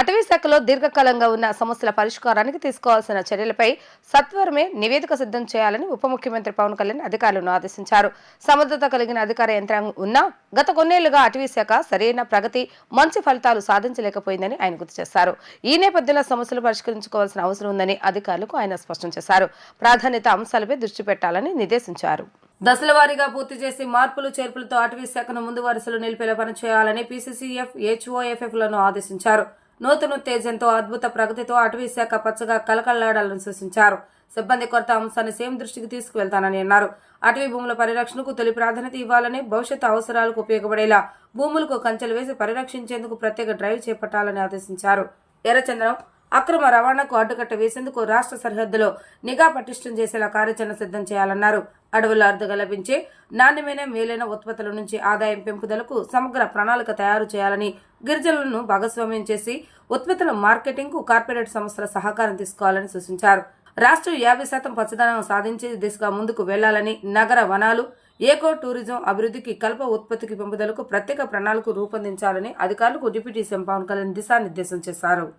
అటవీశాఖలో దీర్ఘకాలంగా ఉన్న సమస్యల పరిష్కారానికి తీసుకోవాల్సిన చర్యలపై సత్వరమే నివేదిక సిద్ధం చేయాలని ఉప ముఖ్యమంత్రి పవన్ కళ్యాణ్ అధికారులను ఆదేశించారు. సమర్థత కలిగిన అధికార యంత్రాంగం ఉన్నా గత కొన్నేళ్ళుగా అటవీ శాఖ సరైన ప్రగతి మంచి ఫలితాలు సాధించలేకపోయిందని ఆయన గుర్తు చేశారు. ఈ నేపథ్యంలో సమస్యలు పరిష్కరించుకోవాల్సిన అవసరం ఉందని అధికారులకు ఆయన స్పష్టం చేశారు. ప్రాధాన్యత అంశాలపై దృష్టి పెట్టాలని నిర్దేశించారు. దశల వారీగా పూర్తి చేసి మార్పులు చేర్పులతో అటవీ శాఖను ముందు వరుసలో నిలిపేలా పనిచేయాలని పీసీసీఎఫ్ హెచ్ఓఎఫ్ఎఫ్లను ఆదేశించారు. నూతన ఉత్తేజంతో అద్భుత ప్రగతితో అటవీ శాఖ పచ్చగా కలకల్లాడాలని సూచించారు. సిబ్బంది కొరత అంశాన్ని సేమ్ దృష్టికి తీసుకువెళ్తానని అన్నారు. అటవీ భూముల పరిరక్షణకు తొలి ప్రాధాన్యత ఇవ్వాలని భవిష్యత్తు అవసరాలకు ఉపయోగపడేలా భూములకు కంచెలు వేసి పరిరక్షించేందుకు ప్రత్యేక డ్రైవ్ చేపట్టాలని ఆదేశించారు. ఎర్రచంద్రం అక్రమ రవాణాకు అడ్డుకట్ట వేసేందుకు రాష్ట్ర సరిహద్దులో నిఘా పటిష్టం చేసేలా కార్యాచరణ సిద్ధం చేయాలన్నారు. అడవుల అర్థగా లభించే నాణ్యమైన మేలైన ఉత్పత్తుల నుంచి ఆదాయం పెంపుదలకు సమగ్ర ప్రణాళిక తయారు చేయాలని గిరిజనులను భాగస్వామ్యం చేసి ఉత్పత్తుల మార్కెటింగ్కు కార్పొరేట్ సంస్థల సహకారం తీసుకోవాలని సూచించారు. రాష్ట్రం యాభై శాతం పచ్చదనం సాధించే దిశగా ముందుకు వెళ్ళాలని నగర వనాలు ఏకో టూరిజం అభివృద్ధికి కల్ప ఉత్పత్తికి పెంపుదలకు ప్రత్యేక ప్రణాళిక రూపొందించాలని అధికారులకు డిప్యూటీ సీఎం పవన్ కళ్యాణ్ దిశానిర్దేశం చేశారు.